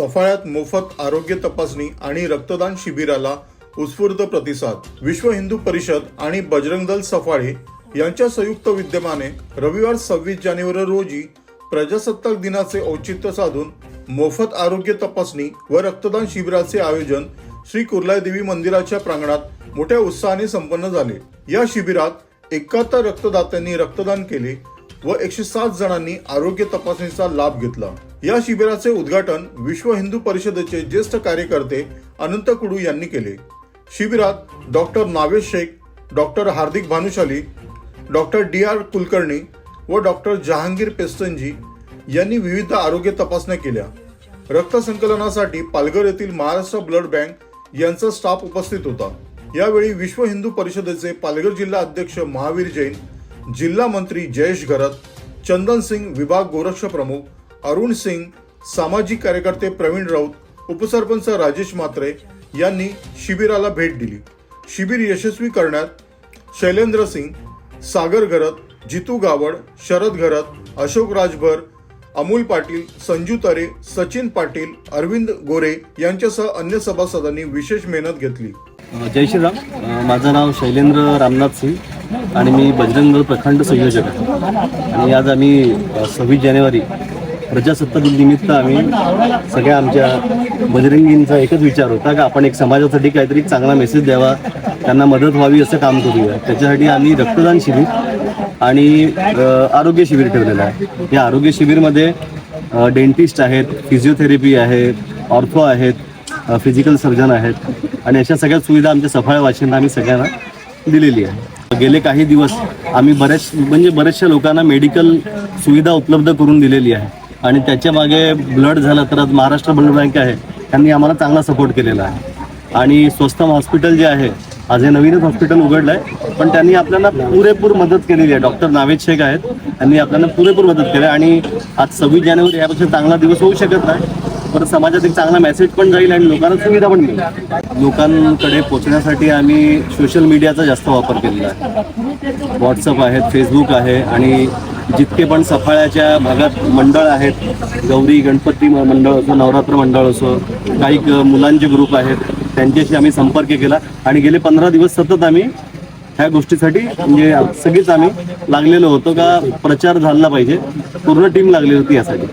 सफाळ्यात मोफत आरोग्य तपासणी आणि रक्तदान शिबिराला उत्स्फूर्त प्रतिसाद. विश्व हिंदू परिषद आणि बजरंग दल सफाळे यांच्या संयुक्त विद्यमाने रविवार सव्वीस जानेवारी रोजी प्रजासत्ताक दिनाचे औचित्य साधून मोफत आरोग्य तपासणी व रक्तदान शिबिराचे आयोजन श्री कुर्लाई देवी मंदिराच्या प्रांगणात मोठ्या उत्साहाने संपन्न झाले. या शिबिरात एकाहत्तर रक्तदात्यांनी रक्तदान केले व एकशे सात जणांनी आरोग्य तपासणीचा लाभ घेतला. या शिबिराचे उद्घाटन विश्व हिंदू परिषदेचे ज्येष्ठ कार्यकर्ते अनंत कुडू यांनी केले. शिबिरात doctor Naved Shaikh doctor Hardik Bhanushali doctor D R Kulkarni व डॉक्टर जहांगीर पेस्तनजी यांनी विविध आरोग्य तपासण्या केल्या. रक्त संकलनासाठी पालघर येथील महाराष्ट्र ब्लड बँक यांचा स्टाफ उपस्थित होता. यावेळी विश्व हिंदू परिषदेचे पालघर जिल्हा अध्यक्ष महावीर जैन जिल्हा मंत्री जयेश घरत चंदन सिंग विभाग गोरक्ष प्रमुख अरुण सिंग सामाजिक कार्यकर्ते प्रवीण राऊत उपसरपंच राजेश मात्रे यांनी शिबिराला भेट दिली. शिबिर यशस्वी करण्यात शैलेंद्र सिंग सागर घरत जितू गावड शरद घरत अशोक राजभर अमोल पाटील संजू तरे सचिन पाटील अरविंद गोरे यांच्यासह अन्य सभासदांनी विशेष मेहनत घेतली. जय श्रीराम. माझं नाव शैलेंद्र रामनाथ सिंग आणि मी बजरंग प्रखंड संयोजक आहे. आणि आज आम्ही सव्वीस जानेवारी प्रजासत्ताक दिन निमित्त आम्ही सगळ्या आमच्या बजरंगींचा एकच विचार होता की आपण एक समाजासाठी काहीतरी चांगला मेसेज द्यावा त्यांना मदत व्हावी असं काम करूया. त्याच्यासाठी आम्ही रक्तदान शिबिर आणि आरोग्य शिबिर ठेवलेलं आहे. या आरोग्य शिबिरमध्ये डेंटिस्ट आहेत फिजिओथेरपी आहे ऑर्थो आहेत फिजिकल सर्जन आहेत आणि अशा सगळ्या सुविधा आमच्या सफाळवाशींना आम्ही सगळ्यांना दिलेली आहे. गेले काही दिवस आम्ही बऱ्याच म्हणजे बऱ्याचशा लोकांना मेडिकल सुविधा उपलब्ध करून दिलेली आहे. आणि त्याच्यामागे ब्लड झालं तर आज महाराष्ट्र ब्लड बँक आहे. त्यांनी आम्हाला चांगला सपोर्ट केलेला आहे. आणि स्वस्तम हॉस्पिटल जे आहे आज हे नवीनच हॉस्पिटल उघडलं आहे पण त्यांनी आपल्याला पुरेपूर मदत केलेली आहे. डॉक्टर नावेद शेख आहेत. त्यांनी आपल्याला पुरेपूर मदत केली आहे. आणि आज सव्वीस जानेवारी यापेक्षा चांगला दिवस होऊ शकत नाही. पण समाजात एक चांगला मेसेज पण जाईल आणि लोकांना सुविधा पण मिळेल. लोकांकडे पोहोचण्यासाठी आम्ही सोशल मीडियाचा जास्त वापर केलेला आहे. व्हॉट्सअप आहेत फेसबुक आहे आणि जितके पण सफाळ्याच्या भागात मंडळ आहेत गौरी गणपती मंडळ असो नवरात्र मंडळ असो काही मुलांचे ग्रुप आहेत त्यांच्याशी आम्ही संपर्क केला आणि गेले पंधरा दिवस सतत आम्ही ह्या गोष्टीसाठी म्हणजे सगळीच आम्ही लागलेलो होतो का प्रचार झाला पाहिजे. पूर्ण टीम लागली होती यासाठी.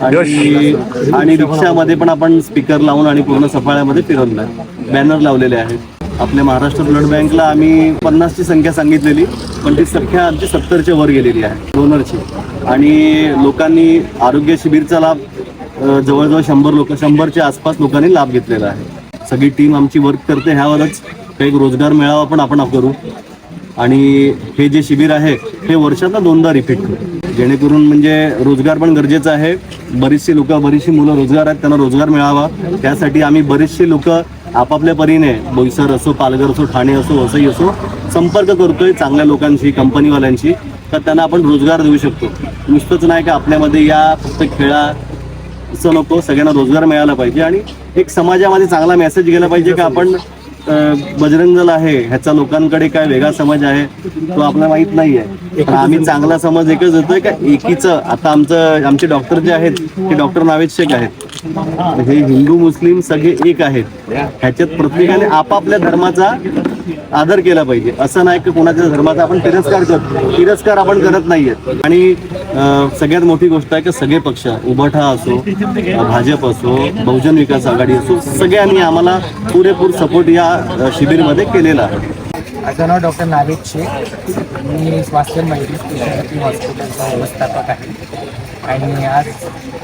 आणि आणि रिक्षामध्ये पण आपण स्पीकर लावून आणि पूर्ण सफाळ्यामध्ये फिरवलं. बॅनर लावलेले आहेत. आपल्या महाराष्ट्र ब्लड बँकला आम्ही पन्नासची संख्या सांगितलेली पण ती संख्या आमची सत्तरच्या वर गेलेली आहे डोनरची आणि लोकांनी आरोग्य शिबिरचा लाभ जवळजवळ शंभर लोक शंभरच्या आसपास लोकांनी लाभ घेतलेला आहे. सगळी टीम आमची वर्क करते ह्यावरच काही रोजगार मेळावा पण आपण करू. आणि हे जे शिबिर आहे हे वर्षातला दोनदा रिपीट करू. जेणेकरून म्हणजे रोजगार पण गरजेचा आहे. बरीचशी लोक बरीचशी मुलं रोजगार आहेत त्यांना रोजगार मिळावा. त्यासाठी आम्ही बरेचसे लोक आपापल्या परीने बोईसर असो पालघर असो ठाणे असो वसई असो संपर्क करतोय चांगल्या लोकांशी कंपनीवाल्यांशी तर त्यांना आपण रोजगार देऊ शकतो. नुसतंच नाही का आपल्यामध्ये या फक्त खेळा असं नको सगळ्यांना रोजगार मिळाला पाहिजे आणि एक समाजामध्ये चांगला मेसेज गेला पाहिजे का आपण बजरंग दल आहे ह्याचा लोकांकडे काय वेगळा समज आहे तो आपल्याला माहीत नाही आहे पण आम्ही चांगला समज एकच होतोय का? एकीचं. आता आमचं आमचे डॉक्टर जे आहेत ते डॉक्टर नावेद शेख आहेत. हे हिंदू मुस्लिम सगळे एक आहेत. ह्याच्यात प्रत्येकाने आपापल्या धर्माचा आदर केला पाहिजे. असं नाही की कोणाच्या धर्माचा आपण तिरस्कार करतो तिरस्कार आपण करत नाहीये आणि सगळ्यात मोठी गोष्ट आहे की सगळे पक्ष उभाठा असो भाजप असो बहुजन विकास आघाडी असो सगळ्यांनी आम्हाला पुरेपूर सपोर्ट या शिबिरमध्ये केलेला आहे. माझं नाव डॉक्टर नावेद शेख. मी स्वास्थ्य माहिती हॉस्पिटलचा व्यवस्थापक आहे. आणि आज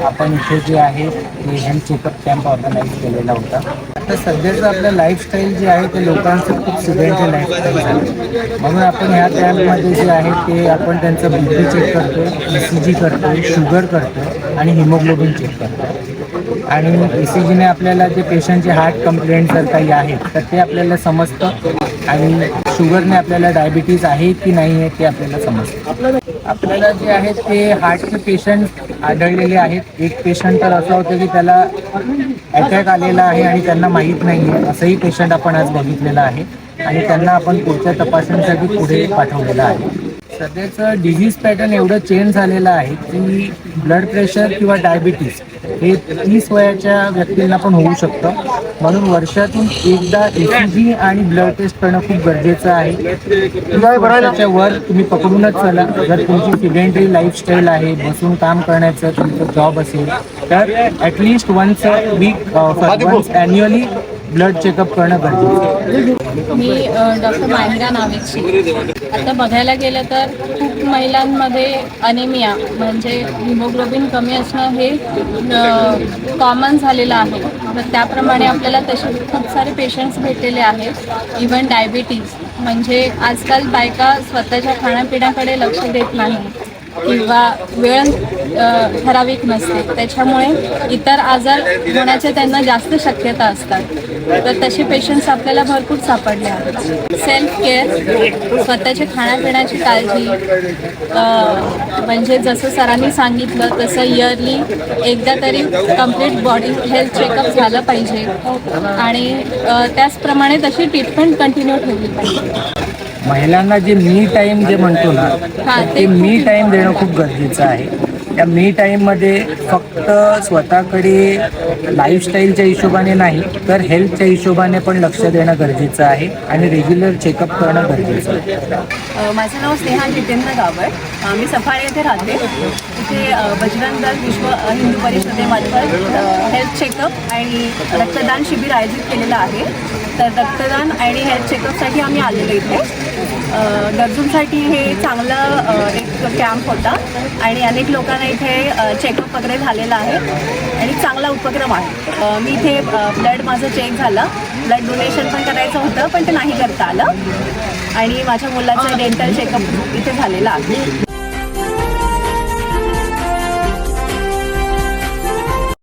आपण इथे जे आहे ते हेल्थ चेकअप कॅम्प ऑर्गनाईज केलेला होता. आता सध्याचं आपलं लाईफस्टाईल जे आहे ते लोकांचं खूप सगळ्यांचे लाईफस्टाईल आहे म्हणून आपण ह्या कॅम्पमध्ये जे आहे ते आपण त्यांचं बी पी चेक करतो ई सी जी करतो शुगर करतो आणि हिमोग्लोबिन चेक करतो आणि ई सी जीने आपल्याला जे पेशंटचे हार्ट कंप्लेंट जर काही आहेत तर ते आपल्याला समजतं. आणि शुगरने आपल्याला डायबिटीज आहे की नाही आहे ते आपल्याला समजतं. आपल्याला जे आहे ते हार्टचे पेशंट आढळलेले आहेत. एक पेशंट तर असं होतं की त्याला अटॅक आलेला आहे आणि त्यांना माहीत नाही आहे असंही पेशंट आपण आज बघितलेलं आहे. आणि त्यांना आपण पुढच्या तपासणीसाठी पुढे पाठवलेलं आहे. सध्याचं डिझीज पॅटर्न एवढं चेंज झालेलं आहे की ब्लड प्रेशर किंवा डायबिटीस हे तीस वयाच्या व्यक्तींना पण होऊ शकतं. म्हणून वर्षातून एकदा एसीजी आणि ब्लड टेस्ट करणं खूप गरजेचं आहे. वर्षाच्या वर तुम्ही पकडूनच चला. जर तुमची सिडेंटरी लाईफस्टाईल आहे बसून काम करण्याचं तुमचं जॉब असेल तर at least once a week once annually blood checkup करणं गरजेचं आहे. मी डॉक्टर माहिरा नावेची. आता बघायला गेलं तर खूप महिलांमध्ये अनेमिया म्हणजे हिमोग्लोबिन कमी असणं हे कॉमन झालेलं आहे. तर त्याप्रमाणे आपल्याला तसे खूप सारे पेशंट्स भेटलेले आहेत. इवन डायबिटीज म्हणजे आजकाल बायका स्वतःच्या खाण्यापिण्याकडे लक्ष देत नाही किंवा वेळ ठराविक नसते. त्याच्यामुळे इतर आजार होण्याच्या त्यांना जास्त शक्यता असतात. तर तसे पेशंट्स आपल्याला भरपूर सापडले आहेत. सेल्फ केअर स्वतःच्या खाण्यापिण्याची काळजी म्हणजे जसं सरांनी सांगितलं तसं इयरली एकदा तरी कंप्लीट बॉडी हेल्थ चेकअप झालं पाहिजे. आणि त्याचप्रमाणे तशी ट्रीटमेंट कंटिन्यू ठेवली पाहिजे. महिलांना जे मी टाईम जे म्हणतो ना ते मी टाईम देणं खूप गरजेचं आहे. त्या मी टाईममध्ये फक्त स्वतःकडे लाईफस्टाईलच्या हिशोबाने नाही तर हेल्थच्या हिशोबाने पण लक्ष देणं गरजेचं आहे आणि रेग्युलर चेकअप करणं गरजेचं आहे. माझं नाव स्नेहा जितेंद्र गावड. मी सफाळे येथे राहते. इथे अ, बजरंग दल विश्व हिंदू परिषदेमार्फत हेल्थ चेकअप आणि रक्तदान शिबिर आयोजित केलेलं आहे. तर रक्तदान आणि हेल्थ चेकअपसाठी आम्ही आलेलो इथे. गरजूंसाठी हे चांगलं एक कॅम्प होता. आणि अनेक लोकांना इथे चेकअप वगैरे झालेला आहे. आणि चांगला उपक्रम आहे. मी इथे ब्लड माझं चेक झालं. ब्लड डोनेशन पण करायचं होतं पण ते नाही करता आलं. आणि माझ्या मुलाचं डेंटल चेकअप इथे झालेलं आहे.